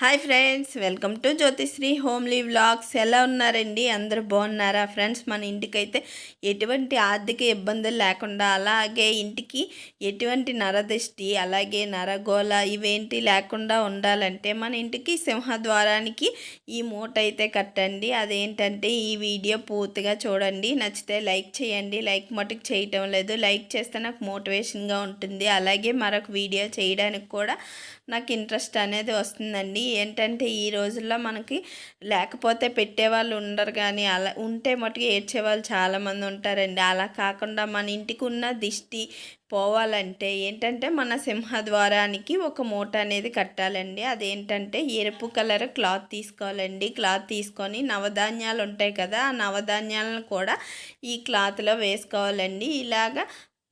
Hi friends welcome to Jyothishree homely vlogs. ఎలా ఉన్నారండి? అందరూ బాగున్నారా ఫ్రెండ్స్? మన ఇంటికైతే ఎటువంటి ఆర్థిక ఇబ్బందులు లేకుండా అలాగే ఇంటికి ఎటువంటి నరదృష్టి అలాగే నరగోళ ఇవేంటి లేకుండా ఉండాలంటే మన ఇంటికి సింహద్వారానికి ఈ మూట అయితే కట్టండి. అదేంటంటే ఈ వీడియో పూర్తిగా చూడండి. నచ్చితే లైక్ చేయండి. లైక్ మటుకు చేయటం లేదు. లైక్ చేస్తే నాకు మోటివేషన్గా ఉంటుంది. అలాగే మరొక వీడియో చేయడానికి కూడా నాకు ఇంట్రెస్ట్ అనేది వస్తుందండి. ఏంటంటే ఈ రోజుల్లో మనకి లేకపోతే పెట్టేవాళ్ళు ఉండరు కానీ అలా ఉంటే మటుకు ఏడ్చేవాళ్ళు చాలామంది ఉంటారండి. అలా కాకుండా మన ఇంటికి ఉన్న దిష్టి పోవాలంటే ఏంటంటే మన సింహద్వారానికి ఒక మూట అనేది కట్టాలండి. అదేంటంటే ఎరుపు కలర్ క్లాత్ తీసుకోవాలండి. క్లాత్ తీసుకొని నవధాన్యాలు ఉంటాయి కదా ఆ నవధాన్యాలను కూడా ఈ క్లాత్లో వేసుకోవాలండి. ఇలాగా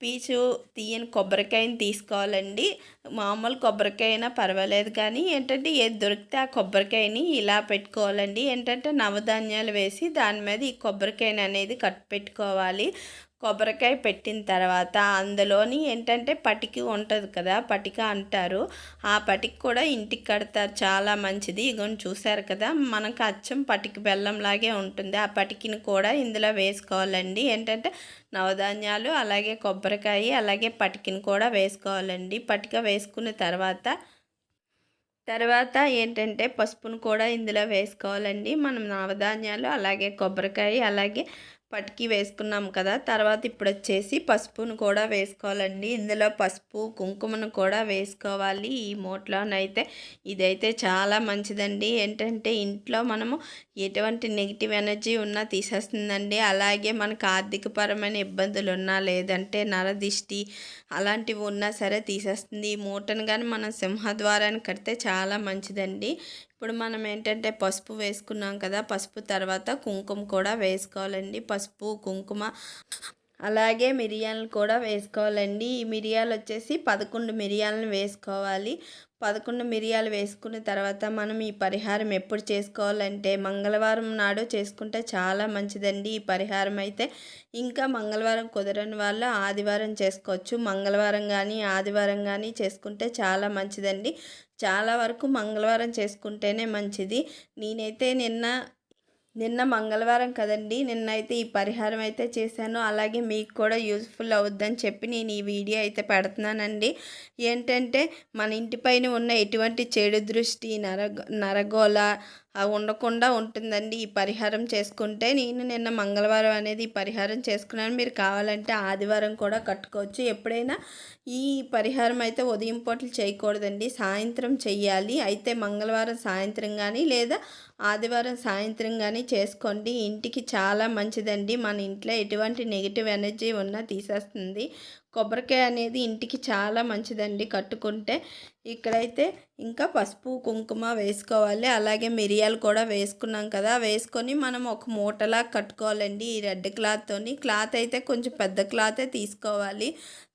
పీచు తీయని కొబ్బరికాయని తీసుకోవాలండి. మామూలు కొబ్బరికాయ అయినా పర్వాలేదు కానీ ఏంటంటే ఏది దొరికితే ఆ కొబ్బరికాయని ఇలా పెట్టుకోవాలండి. ఏంటంటే నవధాన్యాలు వేసి దాని మీద ఈ కొబ్బరికాయని అనేది కట్ పెట్టుకోవాలి. కొబ్బరికాయ పెట్టిన తర్వాత అందులోని ఏంటంటే పటికి ఉంటుంది కదా పటిక అంటారు. ఆ పటికి కూడా ఇంటికి కడతారు. చాలా మంచిది. ఇగోని చూసారు కదా మనకు అచ్చం పటికి బెల్లంలాగే ఉంటుంది. ఆ పటికిని కూడా ఇందులో వేసుకోవాలండి. ఏంటంటే నవధాన్యాలు అలాగే కొబ్బరికాయ అలాగే పటికిని కూడా వేసుకోవాలండి. పటిక వేసుకున్న తర్వాత తర్వాత ఏంటంటే పసుపును కూడా ఇందులో వేసుకోవాలండి. మనం నవధాన్యాలు అలాగే కొబ్బరికాయ అలాగే పటికి వేసుకున్నాం కదా తర్వాత ఇప్పుడు వచ్చేసి పసుపును కూడా వేసుకోవాలండి. ఇందులో పసుపు కుంకుమను కూడా వేసుకోవాలి ఈ మూటలోనైతే. ఇదైతే చాలా మంచిదండి. ఏంటంటే ఇంట్లో మనము ఎటువంటి నెగిటివ్ ఎనర్జీ ఉన్నా తీసేస్తుందండి. అలాగే మనకు ఆర్థికపరమైన ఇబ్బందులు ఉన్నా లేదంటే నరదిష్టి అలాంటివి ఉన్నా సరే తీసేస్తుంది. ఈ మూటను కానీ మనం సింహద్వారాన్ని కడితే చాలా మంచిదండి. ఇప్పుడు మనం ఏంటంటే పసుపు వేసుకున్నాం కదా పసుపు తర్వాత కుంకుమ కూడా వేసుకోవాలండి. పసుపు కుంకుమ అలాగే మిరియాలను కూడా వేసుకోవాలండి. ఈ మిరియాలు వచ్చేసి పదకొండు మిరియాలను వేసుకోవాలి. పదకొండు మిరియాలు వేసుకున్న తర్వాత మనం ఈ పరిహారం ఎప్పుడు చేసుకోవాలంటే మంగళవారం నాడు చేసుకుంటే చాలా మంచిదండి ఈ పరిహారం అయితే. ఇంకా మంగళవారం కుదరని వాళ్ళు ఆదివారం చేసుకోవచ్చు. మంగళవారం కానీ ఆదివారం కానీ చేసుకుంటే చాలా మంచిదండి. చాలా వరకు మంగళవారం చేసుకుంటేనే మంచిది. నేనైతే నిన్న నిన్న మంగళవారం కదండి నిన్నైతే ఈ పరిహారం అయితే చేశాను. అలాగే మీకు కూడా యూజ్ఫుల్ అవుద్దని చెప్పి నేను ఈ వీడియో అయితే పెడుతున్నానండి. ఏంటంటే మన ఇంటిపైన ఉన్న ఎటువంటి చెడు దృష్టి నర నరగోళ ఉండకుండా ఉంటుందండి ఈ పరిహారం చేసుకుంటే. నేను నిన్న మంగళవారం అనేది ఈ పరిహారం చేసుకున్నాను. మీరు కావాలంటే ఆదివారం కూడా కట్టుకోవచ్చు. ఎప్పుడైనా ఈ పరిహారం అయితే ఉదయం పూటలు చేయకూడదండి. సాయంత్రం చెయ్యాలి. అయితే మంగళవారం సాయంత్రం కానీ లేదా ఆదివారం సాయంత్రం కానీ చేసుకోండి. ఇంటికి చాలా మంచిదండి. మన ఇంట్లో ఎటువంటి నెగిటివ్ ఎనర్జీ ఉన్నా తీసేస్తుంది. కొబ్బరికాయ అనేది ఇంటికి చాలా మంచిదండి కట్టుకుంటే. ఇక్కడైతే ఇంకా పసుపు కుంకుమ వేసుకోవాలి. అలాగే మిరియాలు కూడా వేసుకున్నాం కదా. వేసుకొని మనం ఒక మూటలా కట్టుకోవాలండి ఈ రెడ్ క్లాత్తోని క్లాత్ అయితే కొంచెం పెద్ద క్లాతే తీసుకోవాలి.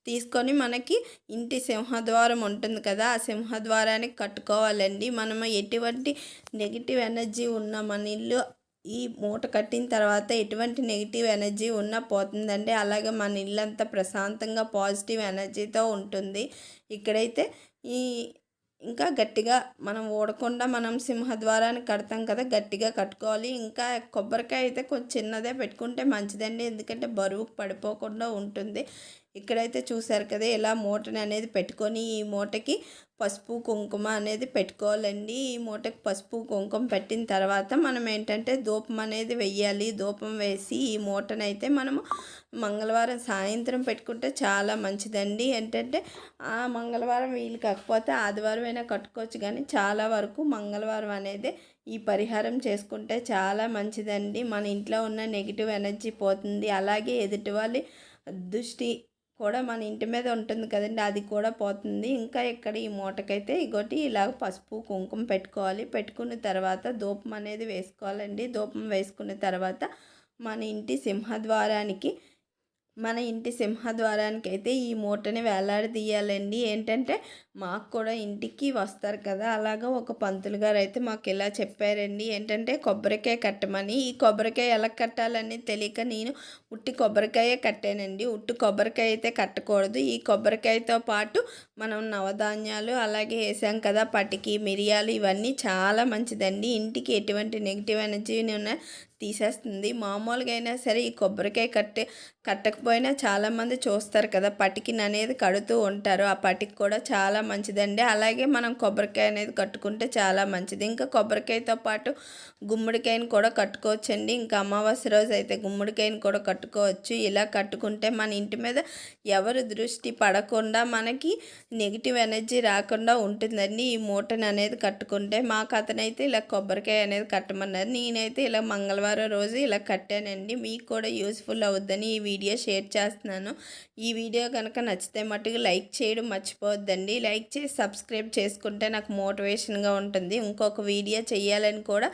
తీసుకొని మనకి ఇంటి సింహద్వారం ఉంటుంది కదా. ఆ సింహద్వారానికి కట్టుకోవాలండి. మనం ఎటువంటి నెగిటివ్ ఎనర్జీ ఉన్న మన ఇల్లు ఈ మూట కట్టిన తర్వాత ఎటువంటి నెగిటివ్ ఎనర్జీ ఉన్నా పోతుందండి. అలాగే మన ఇల్లంతా ప్రశాంతంగా పాజిటివ్ ఎనర్జీతో ఉంటుంది. ఇక్కడైతే ఈ ఇంకా గట్టిగా మనం ఓడకుండా మనం సింహద్వారాన్ని కడతాం కదా గట్టిగా కట్టుకోవాలి. ఇంకా కొబ్బరికాయ అయితే కొంచెం చిన్నదే పెట్టుకుంటే మంచిదండి. ఎందుకంటే బరువు పడిపోకుండా ఉంటుంది. ఇక్కడైతే చూసారు కదా ఇలా మూటని అనేది పెట్టుకొని ఈ మూటకి పసుపు కుంకుమ అనేది పెట్టుకోవాలండి. ఈ మూటకి పసుపు కుంకుమ పెట్టిన తర్వాత మనం ఏంటంటే ధూపం అనేది వెయ్యాలి. ధూపం వేసి ఈ మూటనైతే మనము మంగళవారం సాయంత్రం పెట్టుకుంటే చాలా మంచిదండి. ఏంటంటే ఆ మంగళవారం వీలు కాకపోతే ఆదివారం అయినా కట్టుకోవచ్చు కానీ చాలా వరకు మంగళవారం అనేది ఈ పరిహారం చేసుకుంటే చాలా మంచిదండి. మన ఇంట్లో ఉన్న నెగిటివ్ ఎనర్జీ పోతుంది. అలాగే ఎదుటి వాళ్ళ దృష్టి కూడా మన ఇంటి మీద ఉంటుంది కదండి అది కూడా పోతుంది. ఇంకా ఇక్కడ ఈ మూటకైతే ఇగోటి ఇలాగ పసుపు కుంకుమ పెట్టుకోవాలి. పెట్టుకున్న తర్వాత ధూపం అనేది వేసుకోవాలండి. ధూపం వేసుకున్న తర్వాత మన ఇంటి సింహద్వారానికి మన ఇంటి సింహద్వారానికి అయితే ఈ మూటని వేలాడదీయాలండి. ఏంటంటే మాకు కూడా ఇంటికి వస్తారు కదా. అలాగా ఒక పంతులు గారు అయితే మాకు ఇలా చెప్పారండి. ఏంటంటే కొబ్బరికాయ కట్టమని. ఈ కొబ్బరికాయ ఎలా కట్టాలని తెలియక నేను ఉట్టి కొబ్బరికాయ కట్టానండి. ఉట్టి కొబ్బరికాయ అయితే కట్టకూడదు. ఈ కొబ్బరికాయతో పాటు మనం నవధాన్యాలు అలాగే వేసాం కదా. పటికి మిరియాలు ఇవన్నీ చాలా మంచిదండి. ఇంటికి ఎటువంటి నెగిటివ్ ఎనర్జీని ఉన్న తీసేస్తుంది. మామూలుగా అయినా సరే ఈ కొబ్బరికాయ కట్టే కట్టకపోయినా చాలామంది చూస్తారు కదా పటికిన అనేది కడుతూ ఉంటారు. ఆ పటికి కూడా చాలా మంచిదండి. అలాగే మనం కొబ్బరికాయ అనేది కట్టుకుంటే చాలా మంచిది. ఇంకా కొబ్బరికాయతో పాటు గుమ్మడికాయని కూడా కట్టుకోవచ్చండి. ఇంకా అమావాస్య రోజు అయితే గుమ్మడికాయని కూడా కట్టుకోవచ్చు. ఇలా కట్టుకుంటే మన ఇంటి మీద ఎవరు దృష్టి పడకుండా మనకి నెగిటివ్ ఎనర్జీ రాకుండా ఉంటుందండి. ఈ మూటని అనేది కట్టుకుంటే మాకు అతనైతే ఇలా కొబ్బరికాయ అనేది కట్టమన్నారు. నేనైతే ఇలా మంగళవారం రోజు ఇలా కట్టానండి. మీకు కూడా యూస్ఫుల్ అవుద్దని ఈ వీడియో షేర్ చేస్తున్నాను. ఈ వీడియో కనుక నచ్చితే మటుకు లైక్ చేయడం మర్చిపోవద్దండి. లైక్ చేసి సబ్స్క్రైబ్ చేసుకుంటే నాకు మోటివేషన్గా ఉంటుంది. ఇంకొక వీడియో చేయాలని కూడా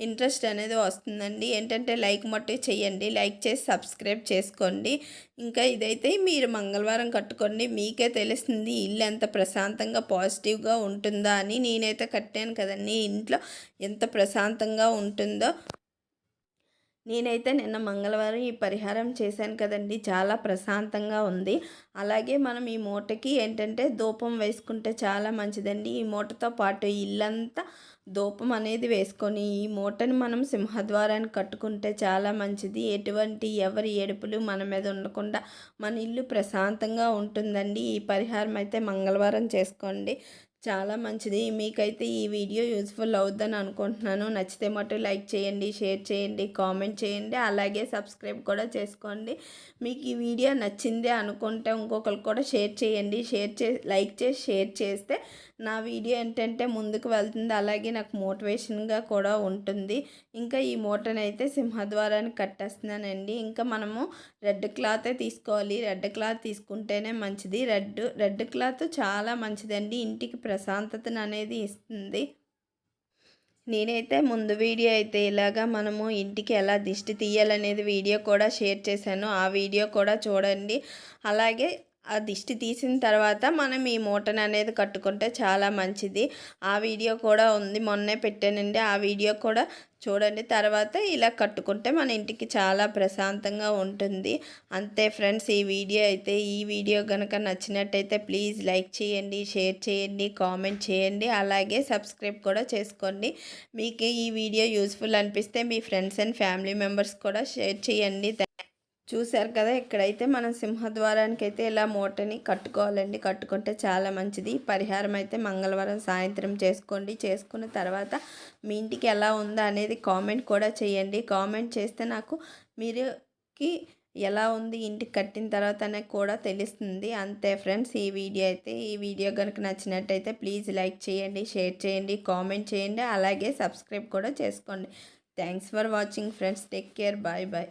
ఇంట్రెస్ట్ అనేది వస్తుందండి. ఏంటంటే లైక్ మట్టు చేయండి. లైక్ చేసి సబ్స్క్రైబ్ చేసుకోండి. ఇంకా ఇదైతే మీరు మంగళవారం కట్టుకోండి. మీకే తెలుస్తుంది ఇల్లు ఎంత ప్రశాంతంగా పాజిటివ్గా ఉంటుందా అని. నేనైతే కట్టాను కదండి. ఇంట్లో ఎంత ప్రశాంతంగా ఉంటుందో నేనైతే నిన్న మంగళవారం ఈ పరిహారం చేశాను కదండి. చాలా ప్రశాంతంగా ఉంది. అలాగే మనం ఈ మూటకి ఏంటంటే ధూపం వేసుకుంటే చాలా మంచిదండి. ఈ మూటతో పాటు ఇల్లంతా ధూపం అనేది వేసుకొని ఈ మూటని మనం సింహద్వారాన్ని కట్టుకుంటే చాలా మంచిది. ఎటువంటి ఎవరి ఏడుపులు మన మీద ఉండకుండా మన ఇల్లు ప్రశాంతంగా ఉంటుందండి. ఈ పరిహారం అయితే మంగళవారం చేసుకోండి. చాలా మంచిది. మీకైతే ఈ వీడియో యూజ్ఫుల్ అవుద్దని అనుకుంటున్నాను. నచ్చితే మటు లైక్ చేయండి షేర్ చేయండి కామెంట్ చేయండి అలాగే సబ్స్క్రైబ్ కూడా చేసుకోండి. మీకు ఈ వీడియో నచ్చిందే అనుకుంటే ఇంకొకరికి కూడా షేర్ చేయండి. షేర్ చే లైక్ చేసి షేర్ చేస్తే నా వీడియో ఏంటంటే ముందుకు వెళ్తుంది. అలాగే నాకు మోటివేషన్గా కూడా ఉంటుంది. ఇంకా ఈ మూటను అయితే సింహద్వారానికి కట్టేస్తున్నానండి. ఇంకా మనము రెడ్ క్లాతే తీసుకోవాలి. రెడ్ క్లాత్ తీసుకుంటేనే మంచిది. రెడ్ రెడ్ క్లాత్ చాలా మంచిదండి. ఇంటికి ప్రశాంతతను అనేది ఇస్తుంది. నేనైతే ముందు వీడియో అయితే ఇలాగా మనము ఇంటికి ఎలా దిష్టి తీయాలనేది వీడియో కూడా షేర్ చేశాను. ఆ వీడియో కూడా చూడండి. అలాగే ఆ దిష్టి తీసిన తర్వాత మనం ఈ మూటను అనేది కట్టుకుంటే చాలా మంచిది. ఆ వీడియో కూడా ఉంది. మొన్నే పెట్టానండి. ఆ వీడియో కూడా చూడండి. తర్వాత ఇలా కట్టుకుంటే మన ఇంటికి చాలా ప్రశాంతంగా ఉంటుంది. అంతే ఫ్రెండ్స్ ఈ వీడియో అయితే ఈ వీడియో కనుక నచ్చినట్టయితే ప్లీజ్ లైక్ చేయండి షేర్ చేయండి కామెంట్ చేయండి. అలాగే సబ్స్క్రైబ్ కూడా చేసుకోండి. మీకు ఈ వీడియో యూస్ఫుల్ అనిపిస్తే మీ ఫ్రెండ్స్ అండ్ ఫ్యామిలీ మెంబర్స్ కూడా షేర్ చేయండి. చూశారు కదా ఇక్కడైతే మనం సింహద్వారానికి అయితే ఇలా మూటని కట్టుకోవాలండి. కట్టుకుంటే చాలా మంచిది. పరిహారం అయితే మంగళవారం సాయంత్రం చేసుకోండి. చేసుకున్న తర్వాత మీ ఇంటికి ఎలా ఉందా అనేది కామెంట్ కూడా చేయండి. కామెంట్ చేస్తే నాకు మీరుకి ఎలా ఉంది ఇంటికి కట్టిన తర్వాత నాకు కూడా తెలుస్తుంది. అంతే ఫ్రెండ్స్ ఈ వీడియో అయితే ఈ వీడియో కనుక నచ్చినట్టయితే ప్లీజ్ లైక్ చేయండి షేర్ చేయండి కామెంట్ చేయండి అలాగే సబ్స్క్రైబ్ కూడా చేసుకోండి. Thanks for watching friends. Take care. Bye bye.